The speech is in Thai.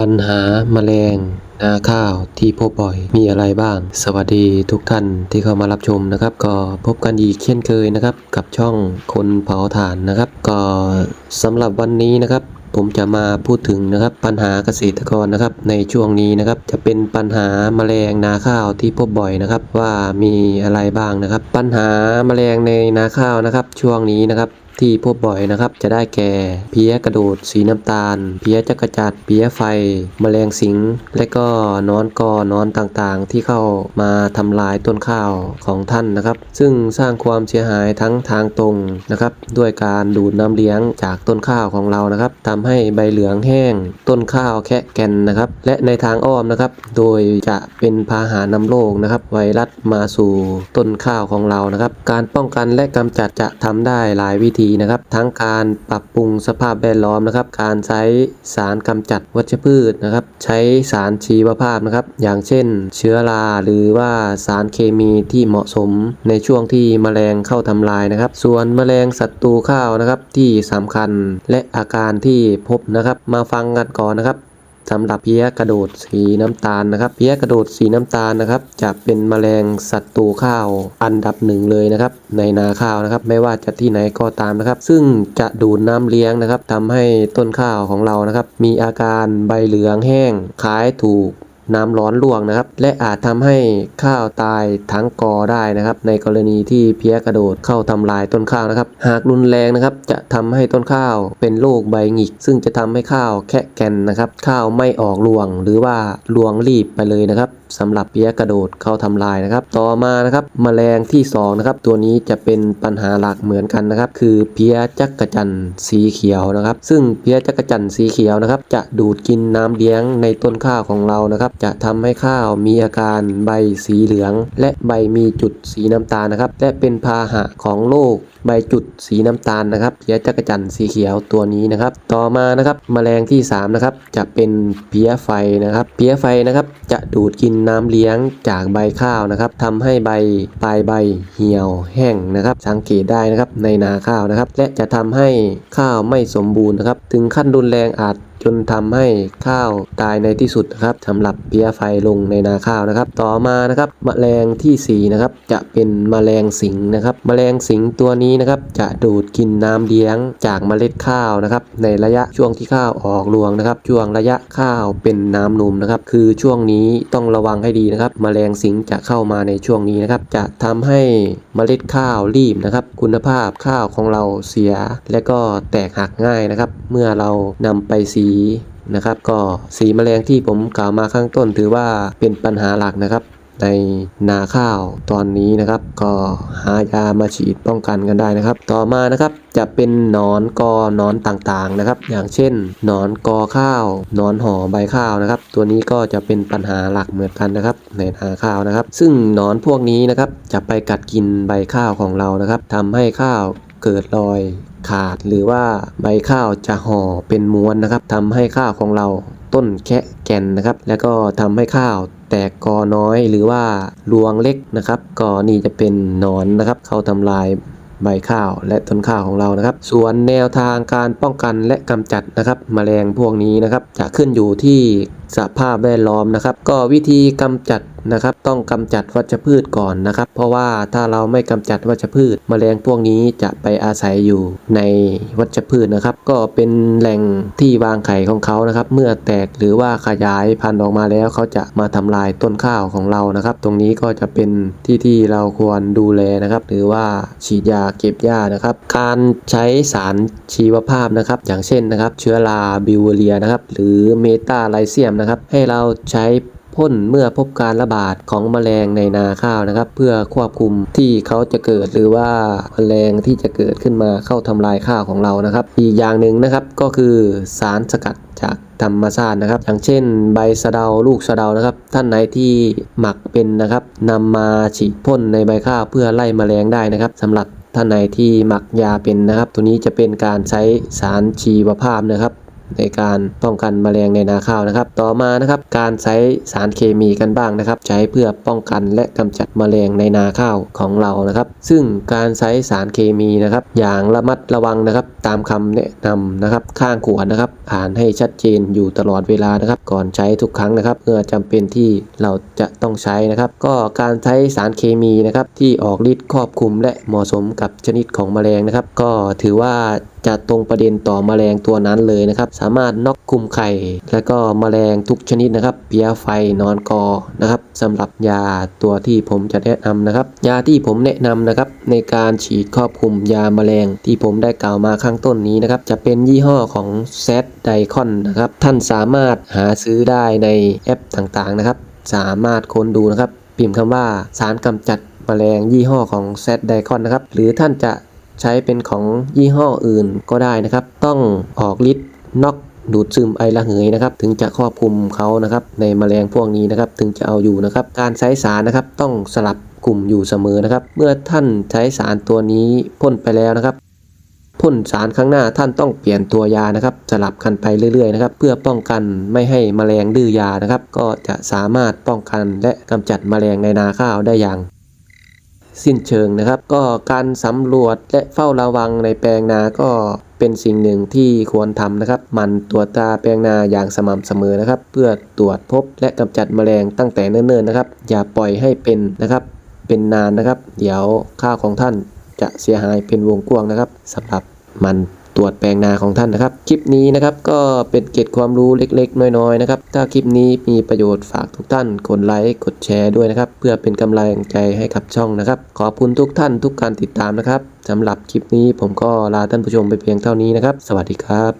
ปัญหาแมลงนาข้าวที่พบบ่อยมีอะไรบ้าง สวัสดีทุกท่านที่เข้ามารับชมนะครับ ก็พบกันอีกเช่นเคยนะครับ กับช่องคนเผาถ่านนะครับ ก็สำหรับวันนี้นะครับ ผมจะมาพูดถึงนะครับปัญหาเกษตรกรนะครับ ในช่วงนี้นะครับ จะเป็นปัญหาแมลงนาข้าวที่พบบ่อยนะครับ ว่ามีอะไรบ้างนะครับ ปัญหาแมลงในนาข้าวนะครับ ช่วงนี้นะครับ ที่พบบ่อยนะครับ จะได้แก่ เพี้ยกระโดด สีน้ำตาล เพี้ยจักรจัดเพี้ยไฟ แมลงสิง และก็นอนกอนอนต่างๆ ที่เข้ามาทำลายต้นข้าวของท่านนะครับ ซึ่งสร้างความเสียหายทั้งทางตรงนะครับ ด้วยการดูดน้ำเลี้ยงจากต้นข้าวของเรานะครับทำให้ใบเหลืองแห้ง ต้นข้าวแคะแกนนะครับ และในทางอ้อมนะครับ โดยจะเป็นพาหานำโรคนะครับ ไวรัสมาสู่ต้นข้าวของเรานะครับ การป้องกันและกำจัดจะทำได้หลายวิธีนะครับ ทั้งการปรับปรุงสภาพแวดล้อมนะครับ การใช้สารกำจัดวัชพืชนะครับ ใช้สารชีวภาพนะครับ อย่างเช่น เชื้อราหรือว่าสารเคมีที่เหมาะสมในช่วงที่แมลงเข้าทำลายนะครับ ส่วนแมลงศัตรูข้าวนะครับที่สำคัญและอาการที่พบนะครับ มาฟังกันก่อนนะครับ สำหรับเพี้ยกระโดดสีน้ำตาลนะครับ เพี้ยกระโดดสีน้ำตาลนะครับ จะเป็นแมลงศัตรูข้าวอันดับหนึ่งเลยนะครับ ในนาข้าวนะครับ ไม่ว่าจะที่ไหนก็ตามนะครับ ซึ่งจะดูดน้ำเลี้ยงนะครับทำให้ต้นข้าวของเรานะครับ มีอาการใบเหลืองแห้งคล้ายถูก น้ำร้อนลวกนะครับ และอาจทำให้ข้าวตายทั้งกอได้นะครับ ในกรณีที่เพี้ยกระโดดเข้าทำลายต้นข้าวนะครับ หากรุนแรงนะครับจะทำให้ต้นข้าวเป็นโรคใบหงิก ซึ่งจะทำให้ข้าวแคะแกนนะครับ ข้าวไม่ออกรวง หรือว่ารวงรีบไปเลยนะครับสำหรับเพี้ยกระโดดเข้าทำลายนะครับ ต่อมานะครับแมลงที่สองนะครับตัวนี้จะเป็นปัญหาหลักเหมือนกันนะครับ คือเพี้ยจักระจันสีเขียวนะครับ ซึ่งเพี้ยจักระจันสีเขียวนะครับ จะดูดกินน้ำเลี้ยงในต้นข้าวของเรานะครับจะทำให้ข้าวมีอาการใบสีเหลือง และใบมีจุดสีน้ำตาลนะครับ และเป็นพาหะของโรคใบจุดสีน้ำตาลนะครับเพี้ยจักรจันสีเขียวตัวนี้นะครับ ต่อมานะครับแมลงที่สามนะครับจะเป็นเพี้ยไฟนะครับเพี้ยไฟนะครับจะดูดกินน้ำเลี้ยงจากใบข้าวนะครับทำให้ใบปลายใบเหี่ยวแห้งนะครับ สังเกตได้นะครับในนาข้าวนะครับ และจะทำให้ข้าวไม่สมบูรณ์นะครับ ถึงขั้นรุนแรงอาจ จนทำให้ข้าวตายในที่สุดนะครับสำหรับเพี้ยไฟลงในนาข้าวนะครับ ต่อมานะครับแมลงที่สี่นะครับจะเป็นแมลงสิงนะครับแมลงสิงตัวนี้นะครับจะดูดกินน้ำเลี้ยงจากเมล็ดข้าวนะครับในระยะช่วงที่ข้าวออกรวงนะครับ ช่วงระยะข้าวเป็นน้ำนมนะครับ คือช่วงนี้ต้องระวังให้ดีนะครับแมลงสิงจะเข้ามาในช่วงนี้นะครับ จะทำให้เมล็ดข้าวรีบนะครับ คุณภาพข้าวของเราเสีย และก็แตกหักง่ายนะครับ เมื่อเรานำไปสีนะครับ ก็สีแมลงที่ผมกล่าวมาข้างต้น ถือว่าเป็นปัญหาหลักนะครับ ในนาข้าวตอนนี้นะครับ ก็หายามาฉีดป้องกันกันได้นะครับ ต่อมานะครับจะเป็นหนอนกอหนอนต่างๆนะครับ อย่างเช่นหนอนกอข้าวหนอนห่อใบข้าวนะครับ ตัวนี้ก็จะเป็นปัญหาหลักเหมือนกันนะครับ ในนาข้าวนะครับ ซึ่งหนอนพวกนี้นะครับจะไปกัดกินใบข้าวของเรานะครับทำให้ข้าวเกิดรอย ขาดหรือว่าใบข้าวจะห่อเป็นม้วนนะครับทำให้ข้าวของเราต้นแคะแก่นนะครับ แล้วก็ทำให้ข้าวแตกกอน้อยหรือว่ารวงเล็กนะครับก็นี่จะเป็นหนอนนะครับ เข้าทำลายใบข้าวและต้นข้าวของเรานะครับ ส่วนแนวทางการป้องกันและกำจัดนะครับแมลงพวกนี้นะครับ จะขึ้นอยู่ที่สภาพแวดล้อมนะครับ ก็วิธีกำจัด นะครับ ต้องกำจัดวัชพืชก่อนนะครับ เพราะว่าถ้าเราไม่กำจัดวัชพืชแมลงพวกนี้จะไปอาศัยอยู่ในวัชพืชนะครับ ก็เป็นแหล่งที่วางไข่ของเขานะครับ เมื่อแตกหรือว่าขยายพันธุ์ออกมาแล้วเขาจะมาทำลายต้นข้าวของเรานะครับ ตรงนี้ก็จะเป็นที่ที่เราควรดูแลนะครับ หรือว่าฉีดยาเก็บหญ้านะครับ การใช้สารชีวภาพนะครับ อย่างเช่นนะครับ เชื้อราบิวเรียนะครับ หรือเมตาไลเซียมนะครับ ให้เราใช้ พ่นเมื่อพบการระบาดของแมลงในนาข้าวนะครับ เพื่อควบคุมที่เขาจะเกิดหรือว่าแมลงที่จะเกิดขึ้นมาเข้าทำลายข้าวของเรานะครับ อีกอย่างหนึ่งนะครับก็คือสารสกัดจากธรรมชาตินะครับ อย่างเช่น ใบสะเดาลูกสะเดานะครับ ท่านไหนที่หมักเป็นนะครับนำมาฉีดพ่นในใบข้าวเพื่อไล่แมลงได้นะครับสำหรับท่านไหนที่หมักยาเป็นนะครับ ตัวนี้จะเป็นการใช้สารชีวภาพนะครับ ในการป้องกันแมลงในนาข้าวนะครับ ต่อมานะครับการใช้สารเคมีกันบ้างนะครับ ใช้เพื่อป้องกันและกำจัดแมลงในนาข้าวของเรานะครับ ซึ่งการใช้สารเคมีนะครับ อย่างระมัดระวังนะครับ ตามคำแนะนำนะครับ ข้างขวดนะครับ อ่านให้ชัดเจนอยู่ตลอดเวลานะครับ ก่อนใช้ทุกครั้งนะครับเมื่อจำเป็นที่เราจะต้องใช้นะครับ ก็การใช้สารเคมีนะครับที่ออกฤทธิ์ครอบคลุมและเหมาะสมกับชนิดของแมลงนะครับ ก็ถือว่า จะตรงประเด็นต่อแมลงตัวนั้นเลยนะครับ สามารถน็อกคุมไข่ และก็แมลงทุกชนิดนะครับ เพี้ยไฟนอนกอนะครับสำหรับยาตัวที่ผมจะแนะนำนะครับ ยาที่ผมแนะนำนะครับ ในการฉีดครอบคลุมยาแมลงที่ผมได้กล่าวมาข้างต้นนี้นะครับ จะเป็นยี่ห้อของแซดไดคอนนะครับ ท่านสามารถหาซื้อได้ในแอปต่างๆนะครับ สามารถค้นดูนะครับ พิมพ์คำว่าสารกำจัดแมลงยี่ห้อของแซดไดคอนนะครับ หรือท่านจะ ใช้เป็นของยี่ห้ออื่นก็ได้นะครับ ต้องออกฤทธิ์น็อกดูดซึมไอระเหยนะครับ ถึงจะครอบคลุมเขานะครับ ในแมลงพวกนี้นะครับ ถึงจะเอาอยู่นะครับ การใช้สารนะครับ ต้องสลับกลุ่มอยู่เสมอนะครับ เมื่อท่านใช้สารตัวนี้พ่นไปแล้วนะครับพ่นสารข้างหน้าท่านต้องเปลี่ยนตัวยานะครับ สลับกันไปเรื่อยๆนะครับ เพื่อป้องกันไม่ให้แมลงดื้อยานะครับ ก็จะสามารถป้องกันและกำจัดแมลงในนาข้าวได้อย่าง สิ้นเชิงนะครับ ก็การสำรวจและเฝ้าระวังในแปลงนาก็เป็นสิ่งหนึ่งที่ควรทำนะครับ มันตรวจตาแปลงนาอย่างสม่ำเสมอนะครับ เพื่อตรวจพบและกำจัดแมลงตั้งแต่เนิ่นๆนะครับ อย่าปล่อยให้เป็นนะครับ เป็นนานนะครับ เดี๋ยวข้าวของท่านจะเสียหายเป็นวงกว้างนะครับสำหรับมัน ตรวจแปลงนาของท่านนะครับ คลิปนี้นะครับก็เป็นเกร็ดความรู้เล็กๆ น้อยๆนะครับ ถ้าคลิปนี้มีประโยชน์ฝากทุกท่านกดไลค์กดแชร์ด้วยนะครับ เพื่อเป็นกำลังใจให้กับช่องนะครับ ขอบคุณทุกท่านทุกการติดตามนะครับสำหรับคลิปนี้ผมก็ลาท่านผู้ชมไปเพียงเท่านี้นะครับ สวัสดีครับ